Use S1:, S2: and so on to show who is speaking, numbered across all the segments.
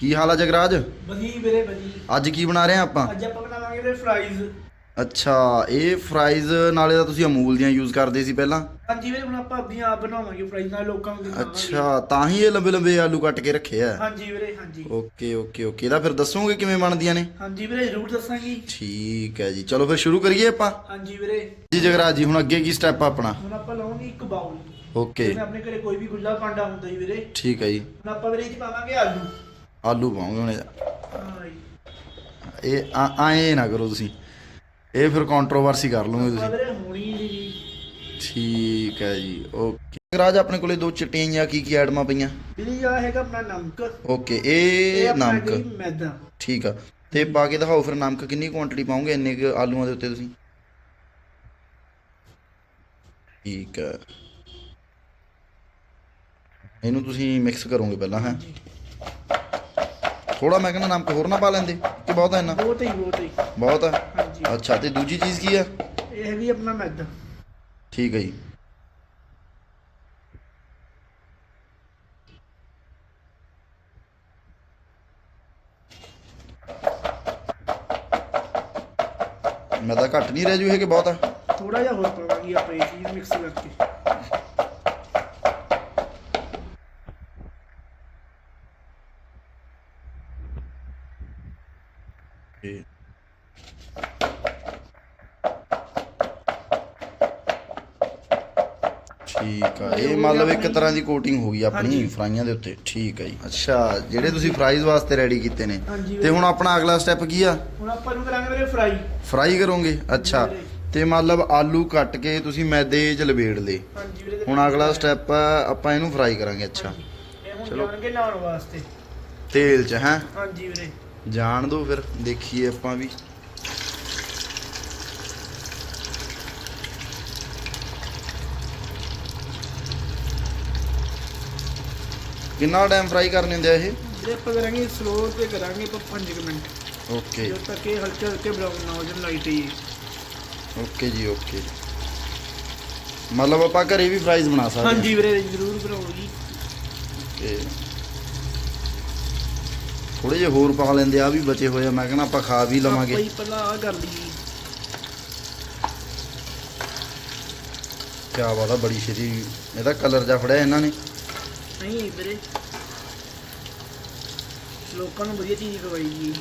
S1: ਕੀ ਹਾਲ ਆ ਜਗਰਾਜ?
S2: ਵਧੀ ਵੀਰੇ ਵਧੀ
S1: ਅੱਜ ਕੀ ਬਣਾ ਰਹੇ ਆ ਆਪਾਂ?
S2: ਅੱਜ ਆਪਾਂ ਬਣਾਵਾਂਗੇ ਵੀਰੇ ਫਰਾਈਜ਼
S1: ਅੱਛਾ ਇਹ ਫਰਾਈਜ਼ ਨਾਲੇ ਤਾਂ ਤੁਸੀਂ ਅਮੂਲ ਦੀਆਂ ਯੂਜ਼ ਕਰਦੇ ਸੀ ਪਹਿਲਾਂ?
S2: ਹਾਂਜੀ ਵੀਰੇ ਹੁਣ ਆਪਾਂ ਆਪਣੀਆਂ ਆਪ ਬਣਾਵਾਂਗੇ ਫਰਾਈਜ਼ ਨਾਲ ਲੋਕਾਂ ਨੂੰ ਦਿਖਾਵਾਂਗੇ।
S1: ਅੱਛਾ ਤਾਂ ਹੀ ਇਹ ਲੰਬੇ ਲੰਬੇ ਆਲੂ ਕੱਟ ਕੇ ਰੱਖੇ ਆ?
S2: ਹਾਂਜੀ ਵੀਰੇ ਹਾਂਜੀ।
S1: Okay okay okay. ਇਹਦਾ ਫਿਰ ਦੱਸੋਗੇ ਕਿਵੇਂ ਬਣਦੀਆਂ ਨੇ?
S2: ਹਾਂਜੀ ਵੀਰੇ ਜ਼ਰੂਰ ਦੱਸਾਂਗੀ।
S1: ਠੀਕ ਹੈ ਜੀ। ਚਲੋ ਫਿਰ ਸ਼ੁਰੂ ਕਰੀਏ ਆਪਾਂ?
S2: ਹਾਂਜੀ ਵੀਰੇ।
S1: ਜੀ ਜਗਰਾਜ ਜੀ ਹੁਣ ਅੱਗੇ ਕੀ ਸਟੈਪ ਆਪਣਾ?
S2: ਹੁਣ ਆਪਾਂ ਲਾਵਾਂਗੇ ਇੱਕ ਬਾਉਲ
S1: ਓਕੇ।
S2: ਜਿਵੇਂ ਆਪਣੇ ਘਰੇ ਕੋਈ ਵੀ ਗੁੱਲਾ ਭਾਂਡਾ ਹੁੰਦਾ ਹੀ ਵੀਰੇ।
S1: ਠੀਕ ਹੈ ਜੀ।
S2: ਹੁਣ ਆਪਾਂ ਵੀਰੇ ਇਹ 'ਚ ਪਾਵਾਂਗੇ ਆਲੂ।
S1: ਆਲੂ ਪਾਉਂਗੇ ਹੁਣ। ਇਹ ਆਏਂ ਨਾ ਕਰੋ ਤੁਸੀਂ। ਇਹ ਫਿਰ ਕੰਟਰੋਵਰਸੀ ਕਰ ਲਓਗੇ ਤੁਸੀਂ। ਠੀਕ ਹੈ ਜੀ ਓਕੇ। ਜਗਰਾਜ ਆਪਣੇ ਕੋਲੇ ਦੋ ਚਿੱਟੀਆਂ ਜਾਂ ਕੀ ਕੀ ਐਡਮਾਂ ਪਈਆਂ?
S2: ਵੀਰੇ ਆ ਹੈਗਾ ਆਪਣਾ ਨਮਕ।
S1: ਓਕੇ
S2: ਇਹ
S1: ਇਹ ਨਮਕ।
S2: ਮੈਦਾ।
S1: ਠੀਕ ਆ। ਤੇ ਪਾ ਕੇ ਦਿਖਾਓ ਫਿਰ ਨਮਕ ਕਿੰਨੀ ਕੁਆਂਟੀਟੀ ਪਾਉਂਗੇ ਇੰਨੇ ਕੁ ਆਲੂਆਂ ਦੇ ਉੱਤੇ ਤੁਸੀਂ? ਠੀਕ ਹੈ। ਇਹਨੂੰ ਤੁਸੀਂ ਮਿਕਸ ਕਰੋਗੇ ਪਹਿਲਾਂ ਹੈ? ਥੋੜਾ ਮੈਂ ਕਹਿੰਦਾ ਨਮਕ ਹੋਰ ਨਾ ਪਾ ਲੈਂਦੇ ਕਿ ਬਹੁਤ ਹੈ ਇੰਨਾ?
S2: ਬਹੁਤ ਹੀ ਬਹੁਤ ਹੀ
S1: ਬਹੁਤ ਹੈ
S2: ਹਾਂਜੀ।
S1: ਅੱਛਾ ਤੇ ਦੂਜੀ ਚੀਜ਼ ਕੀ ਆ?
S2: ਇਹ ਹੈਗੀ ਆਪਣਾ ਮੈਦਾ।
S1: ਠੀਕ ਹੈ ਜੀ। ਮੈਂ ਤਾਂ ਘੱਟ ਨਹੀਂ ਰਹਿ ਜੂ ਇਹ ਕਿ ਬਹੁਤ ਆ?
S2: ਥੋੜਾ ਜਿਹਾ ਹੋਰ ਪਾਵਾਂਗੇ ਆਪਾਂ ਇਹ ਚੀਜ਼ ਮਿਕਸ ਕਰਕੇ।
S1: ਠੀਕ ਆ ਇਹ ਮਤਲਬ ਇੱਕ ਤਰ੍ਹਾਂ ਦੀ ਕੋਟਿੰਗ ਹੋ ਗਈ ਆਪਣੀ। ਫਰਾਈਆਂ ਦੇ ਉੱਤੇ। ਠੀਕ ਆ ਜੀ। ਅੱਛਾ ਜਿਹੜੇ ਤੁਸੀਂ ਫਰਾਈਜ਼ ਵਾਸਤੇ ਰੈਡੀ ਕੀਤੇ ਨੇ
S2: ਹਾਂਜੀ
S1: ਤੇ ਹੁਣ ਆਪਣਾ ਅਗਲਾ ਸਟੈਪ ਕੀ ਆ?
S2: ਹੁਣ ਆਪਾਂ ਨੂੰ ਕਰਾਂਗੇ ਵੀਰੇ ਫਰਾਈ
S1: ਫਰਾਈ ਕਰੋਗੇ? ਅੱਛਾ। ਤੇ ਮਤਲਬ ਆਲੂ ਕੱਟ ਕੇ ਤੁਸੀਂ ਮੈਦੇ 'ਚ ਲਬੇੜ ਲਏ।
S2: ਹਾਂਜੀ ਵੀਰੇ
S1: ਹੁਣ ਅਗਲਾ ਸਟੈਪ ਆਪਾਂ ਇਹਨੂੰ ਫਰਾਈ ਕਰਾਂਗੇ ਅੱਛਾ।
S2: ਇਹ ਹੁਣ
S1: ਚਲੋ।
S2: ਜਾਣਗੇ ਲਾਉਣ ਵਾਸਤੇ।
S1: ਤੇਲ 'ਚ ਹੈ?
S2: ਹਾਂਜੀ ਵੀਰੇ।
S1: ਜਾਣ ਦੋ ਫਿਰ ਦੇਖੀਏ ਆਪਾਂ ਵੀ। ਕਿੰਨਾ ਟਾਈਮ ਫਰਾਈ ਕਰਨੇ ਹੁੰਦੇ ਆ ਇਹ?
S2: ਵੀਰੇ ਆਪਾਂ ਕਰਾਂਗੇ ਸਲੋ ਤੇ ਕਰਾਂਗੇ ਆਪਾਂ 5 ਮਿੰਟ।
S1: ਓਕੇ
S2: ਜਦ ਤੱਕ ਇਹ ਹਲਕੇ ਹਲਕੇ ਬਰਾਊਨ ਨਾ ਹੋ ਜਾਣ ਲਾਈਟ ਹੀ
S1: ਓਕੇ ਜੀ ਓਕੇ ਮਤਲਬ ਆਪਾਂ ਘਰੇ ਵੀ ਫਰਾਈਜ਼ ਬਣਾ ਸਕਦੇ ਹਾਂ।
S2: ਹਾਂਜੀ ਵੀਰੇ ਜ਼ਰੂਰ ਬਣਾਓ ਜੀ।
S1: ਤੇ ਥੋੜੇ ਜਿਹਾ ਹੋਰ ਪਾ ਲੈਂਦੇ ਆ ਵੀ ਬਚੇ ਹੋਏ ਆ। ਮੈਂ ਕਹਿੰਦਾ ਆਪਾਂ ਖਾ ਵੀ ਲਵਾਂਗੇ।
S2: ਆਪਾਂ ਹੀ ਪਹਿਲਾਂ ਆ ਕਰ ਲਈਏ
S1: ਕਿਆ ਬਾਤ ਆ ਬੜੀ ਛੇਤੀ ਇਹਦਾ ਕਲਰ ਜਾ ਫੜਿਆ ਇਹਨਾਂ ਨੇ।
S2: ਨਹੀਂ ਵੀਰੇ। ਲੋਕਾਂ ਨੂੰ ਵਧੀਆ ਚੀਜ਼ ਖਵਾਈ ਜੀ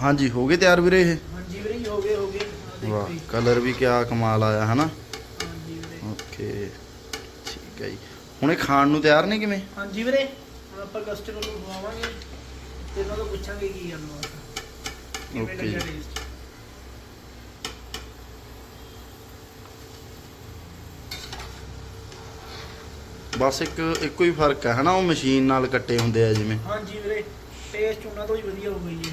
S1: ਹਾਂਜੀ ਹੋ ਗਏ ਤਿਆਰ ਵੀਰੇ ਇਹ?
S2: ਹਾਂਜੀ ਵੀਰੇ ਹੋ ਗਏ ਹੋ ਗਏ। ਆਹ ਦੇਖੋ
S1: ਵਾਹ
S2: ਜੀ।
S1: ਕਲਰ ਵੀ ਕਿਆ ਕਮਾਲ ਆਇਆ ਹਨਾ?
S2: ਹਾਂਜੀ ਵੀਰੇ।
S1: ਓਕੇ ਠੀਕ ਹੈ ਜੀ। ਹੁਣ ਇਹ ਖਾਣ ਨੂੰ ਤਿਆਰ ਨੇ ਕਿਵੇਂ?
S2: ਹਾਂਜੀ ਵੀਰੇ ਹੁਣ ਆਪਾਂ ਕਸਟਮਰ ਨੂੰ ਖਵਾਵਾਂਗੇ ਤੇ ਉਹਨਾਂ ਤੋਂ ਪੁੱਛਾਂਗੇ ਕੀ ਕਰਨਾ ਕਿਵੇਂ
S1: Okay
S2: ਲੱਗਿਆ
S1: ਜੀ।
S2: taste?
S1: ਬਸ ਇੱਕ ਇੱਕੋ ਹੀ ਫ਼ਰਕ ਹੈ ਹਨਾ? ਉਹ ਮਸ਼ੀਨ ਨਾਲ ਕੱਟੇ ਹੁੰਦੇ ਆ ਜਿਵੇਂ।
S2: ਹਾਂਜੀ ਵੀਰੇ ਟੇਸਟ ਉਹਨਾਂ ਤੋਂ ਹੀ ਵਧੀਆ ਹੋ ਗਈ ਜੀ।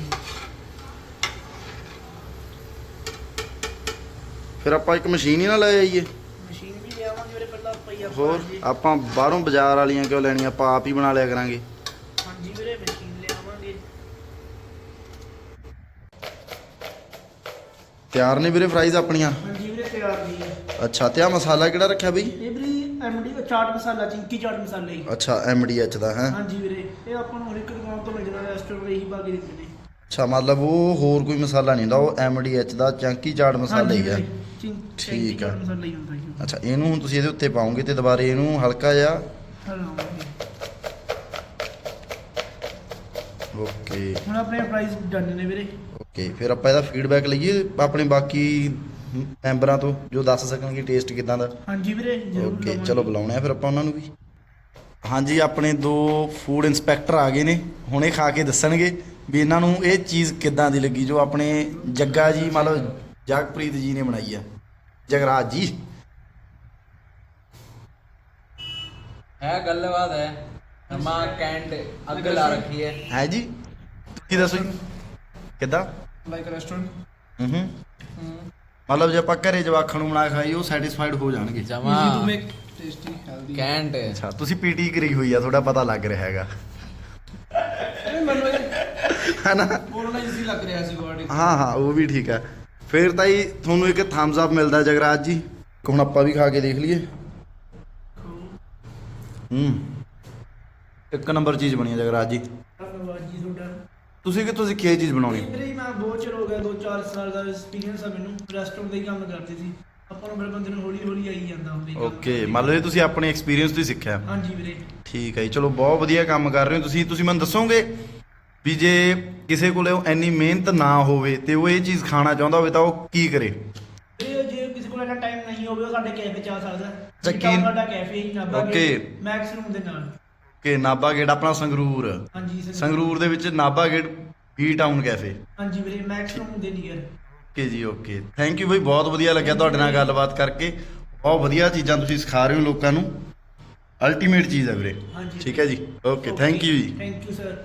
S1: ਫਿਰ ਆਪਾਂ ਇੱਕ ਮਸ਼ੀਨ ਹੀ ਨਾ ਲੈ ਆਈਏ।
S2: ਆਪਾਂ ਹੀ
S1: ਹੋਰ
S2: ਜੀ।
S1: ਆਪਾਂ ਬਾਹਰੋਂ ਬਾਜ਼ਾਰ ਵਾਲੀਆਂ ਕਿਉਂ ਲੈਣੀਆਂ? ਆਪਾਂ ਆਪ ਹੀ ਬਣਾ ਲਿਆ ਕਰਾਂਗੇ।
S2: ਹਾਂਜੀ ਵੀਰੇ ਮਸ਼ੀਨ ਲਿਆਵਾਂਗੇ
S1: ਤਿਆਰ ਨੇ ਵੀਰੇ ਫਰਾਈਜ਼ ਆਪਣੀਆਂ?
S2: ਹਾਂਜੀ ਵੀਰੇ ਤਿਆਰ ਜੀ
S1: ਅੱਛਾ ਤੇ ਆ ਮਸਾਲਾ ਕਿਹੜਾ ਰੱਖਿਆ ਬਈ?
S2: ਇਹ ਵੀਰੇ ਐਮਡੀ ਚਾਟ ਮਸਾਲਾ ਚਿੰਕੀ ਚਾਟ ਮਸਾਲਾ। ਜੀ
S1: ਅੱਛਾ ਐਮਡੀਐਚ ਦਾ ਹੈ?
S2: ਹਾਂਜੀ ਵੀਰੇ ਇਹ ਆਪਾਂ ਨੂੰ ਹਰ ਇੱਕ ਦੁਕਾਨ ਤੋਂ ਮਿਲ ਜਾਂਦਾ ਰੈਸਟੋਰੈਂਟ ਇਹੀ ਬਾਕੀ ਦਿੰਦੇ ਨੇ।
S1: ਅੱਛਾ ਮਤਲਬ ਉਹ ਹੋਰ ਕੋਈ ਮਸਾਲਾ ਨਹੀਂ ਹੁੰਦਾ ਉਹ ਐਮਡੀਐਚ ਦਾ ਚੰਕੀ ਚਾਟ ਮਸਾਲਾ ਹੀ ਆ ਠੀਕ ਆ।
S2: ਮਸਾਲਾ ਹੀ ਹੁੰਦਾ ਜੀ
S1: ਅੱਛਾ ਇਹਨੂੰ ਹੁਣ ਤੁਸੀਂ ਇਹਦੇ ਉੱਤੇ ਪਾਓਗੇ ਤੇ ਦੁਬਾਰੇ ਇਹਨੂੰ ਹਲਕਾ ਜਿਹਾ ਓਕੇ।
S2: ਹੁਣ ਆਪਣੇ ਪ੍ਰਾਈਸ ਡਨ ਨੇ ਵੀਰੇ।
S1: ਓਕੇ ਫਿਰ ਆਪਾਂ ਇਹਦਾ ਫੀਡਬੈਕ ਲਈਏ ਆਪਣੇ ਬਾਕੀ ਮੈਂਬਰਾਂ ਤੋਂ ਜੋ ਦੱਸ ਸਕਣਗੇ ਟੇਸਟ ਕਿਦਾਂ ਦਾ।
S2: ਹਾਂਜੀ ਵੀਰੇ ਜ਼ਰੂਰ
S1: ਓਕੇ। ਚਲੋ ਬੁਲਾਉਣੇ ਆ ਫਿਰ ਆਪਾਂ ਉਹਨਾਂ ਨੂੰ ਵੀ। ਹਾਂਜੀ ਆਪਣੇ ਦੋ ਫੂਡ ਇਨਸਪੈਕਟਰ ਆ ਗਏ ਨੇ ਹੁਣੇ ਖਾ ਕੇ ਦੱਸਣਗੇ। ਵੀ ਇਹਨਾਂ ਨੂੰ ਇਹ ਚੀਜ਼ ਕਿੱਦਾਂ ਦੀ ਲੱਗੀ ਜੋ ਆਪਣੇ ਜੱਗਾ ਜੀ ਮਤਲਬ ਜਗਪ੍ਰੀਤ ਜੀ ਨੇ ਬਣਾਈ ਆ। ਜਗਰਾਜ ਜੀ।
S3: ਹੈ ਗੱਲਬਾਤ ਹੈ। ਅਮਾ ਕੈਂਟ ਅੱਗ ਲਾ ਰੱਖੀ ਹੈ।
S1: ਹੈ ਜੀ। ਤੁਸੀਂ ਦੱਸੋ ਜੀ। ਕਿੱਦਾਂ?
S2: ਲਾਈਕ ਰੈਸਟੋਰੈਂਟ
S1: ਹੂੰ ਹੂੰ। ਮਤਲਬ ਜੇ ਆਪਾਂ ਘਰੇ ਜਵਾਖਾਂ ਨੂੰ ਬਣਾ ਕੇ ਖਾਈਏ ਉਹ ਸੈਟੀਸਫਾਈਡ ਹੋ ਜਾਣਗੇ।
S3: ਜਮਾ।
S2: ਟੇਸਟੀ ਹੈਲਦੀ
S3: ਕੈਂਟ
S1: ਅੱਛਾ ਤੁਸੀਂ ਪੀਟੀ ਕਰੀ ਹੋਈ ਆ ਤੁਹਾਡਾ ਪਤਾ ਲੱਗ ਰਿਹਾ ਹੈਗਾ। ਹੈਨਾ
S2: ਬੋਲਣਾ ਈਜ਼ੀ ਲੱਗ ਰਿਹਾ ਸੀ ਵਰਡ
S1: ਹਾਂ ਹਾਂ ਉਹ ਵੀ ਠੀਕ ਹੈ। ਫਿਰ ਤਾਂ ਹੀ ਤੁਹਾਨੂੰ ਇੱਕ ਥੰਬਸ ਅਪ ਮਿਲਦਾ ਜਗਰਾਜ ਜੀ। ਹੁਣ ਆਪਾਂ ਵੀ ਖਾ ਕੇ ਦੇਖ ਲਈਏ। ਹੂੰ। ਇੱਕ ਨੰਬਰ ਚੀਜ਼ ਬਣੀ ਹੈ ਜਗਰਾਜ ਜੀ।
S2: ਧੰਨਵਾਦ ਜੀ ਤੁਹਾਡਾ
S1: ਤੁਸੀਂ ਕਿੱਥੋਂ ਸਿੱਖੀ ਇਹ ਚੀਜ਼ ਬਣਾਉਣੀ?
S2: ਵੀਰੇ ਮੈਂ ਬਹੁਤ ਚਿਰ ਹੋ ਗਿਆ 2-4 ਸਾਲ ਦਾ ਐਕਸਪੀਰੀਅੰਸ ਆ ਮੈਨੂੰ। ਰੈਸਟੋਰੈਂਟ ਦਾ ਕੰਮ ਕਰਦੇ ਸੀ। ਆਪਾਂ ਨੂੰ ਮੇਰੇ ਬੰਦੇ ਨੂੰ ਹੌਲੀ ਹੌਲੀ ਆਈ ਜਾਂਦਾ ਹੁੰਦੀ।
S1: ਓਕੇ ਮੰਨ ਲਓ ਇਹ ਤੁਸੀਂ ਆਪਣੇ ਐਕਸਪੀਰੀਅੰਸ ਤੋਂ ਹੀ ਸਿੱਖਿਆ।
S2: ਹਾਂਜੀ ਵੀਰੇ।
S1: ਠੀਕ ਹੈ ਜੀ ਚਲੋ ਬਹੁਤ ਵਧੀਆ ਕੰਮ ਕਰ ਰਹੇ ਹੋ ਤੁਸੀਂ। ਤੁਸੀਂ ਮੈਨੂੰ ਦੱਸੋਗੇ ਵੀ ਜੇ ਕਿਸੇ ਕੋਲੇ ਉਹ ਇੰਨੀ ਮਿਹਨਤ ਨਾ ਹੋਵੇ ਤੇ ਉਹ ਇਹ ਚੀਜ਼ ਖਾਣਾ ਚਾਹੁੰਦਾ ਹੋਵੇ ਤਾਂ ਉਹ ਕੀ ਕਰੇ?
S2: ਜੇ ਕਿਸੇ ਕੋਲ ਇੰਨਾ ਟਾਈਮ ਨਹੀਂ ਹੋਵੇ ਉਹ ਸਾਡੇ ਕੈਫੇ ਚ ਆ ਸਕਦਾ।
S1: ਅੱਛਾ,
S2: ਜੀ
S1: ਕੀ-
S2: ਸਾਡਾ ਕੈਫੇ ਹੀ ਨਾਭਾ
S1: Okay.
S2: ਮੈਕਸ ਰੂਮ ਦੇ ਨਾਲ।
S1: ਕਿ ਨਾਭਾ ਗੇਟ ਆਪਣਾ ਸੰਗਰੂਰ।
S2: ਹਾਂਜੀ ਸਰ।
S1: ਸੰਗਰੂਰ ਦੇ ਵਿੱਚ Nabha gate B town cafe
S2: ਹਾਂਜੀ ਵੀਰੇ ਮੈਕਸ ਰੂਮ ਦੇ ਨੀਅਰ
S1: ਓਕੇ ਜੀ ਓਕੇ। ਥੈਂਕ ਯੂ ਬਈ ਬਹੁਤ ਵਧੀਆ ਲੱਗਿਆ ਤੁਹਾਡੇ ਨਾਲ ਗੱਲਬਾਤ ਕਰਕੇ। ਬਹੁਤ ਵਧੀਆ ਚੀਜ਼ਾਂ ਤੁਸੀਂ ਸਿਖਾ ਰਹੇ ਹੋ ਲੋਕਾਂ ਨੂੰ। ਅਲਟੀਮੇਟ ਚੀਜ਼ ਹੈ ਵੀਰੇ।
S2: ਹਾਂਜੀ।
S1: ਠੀਕ ਹੈ ਜੀ। ਓਕੇ ਥੈਂਕ ਯੂ ਜੀ।
S2: Thank you sir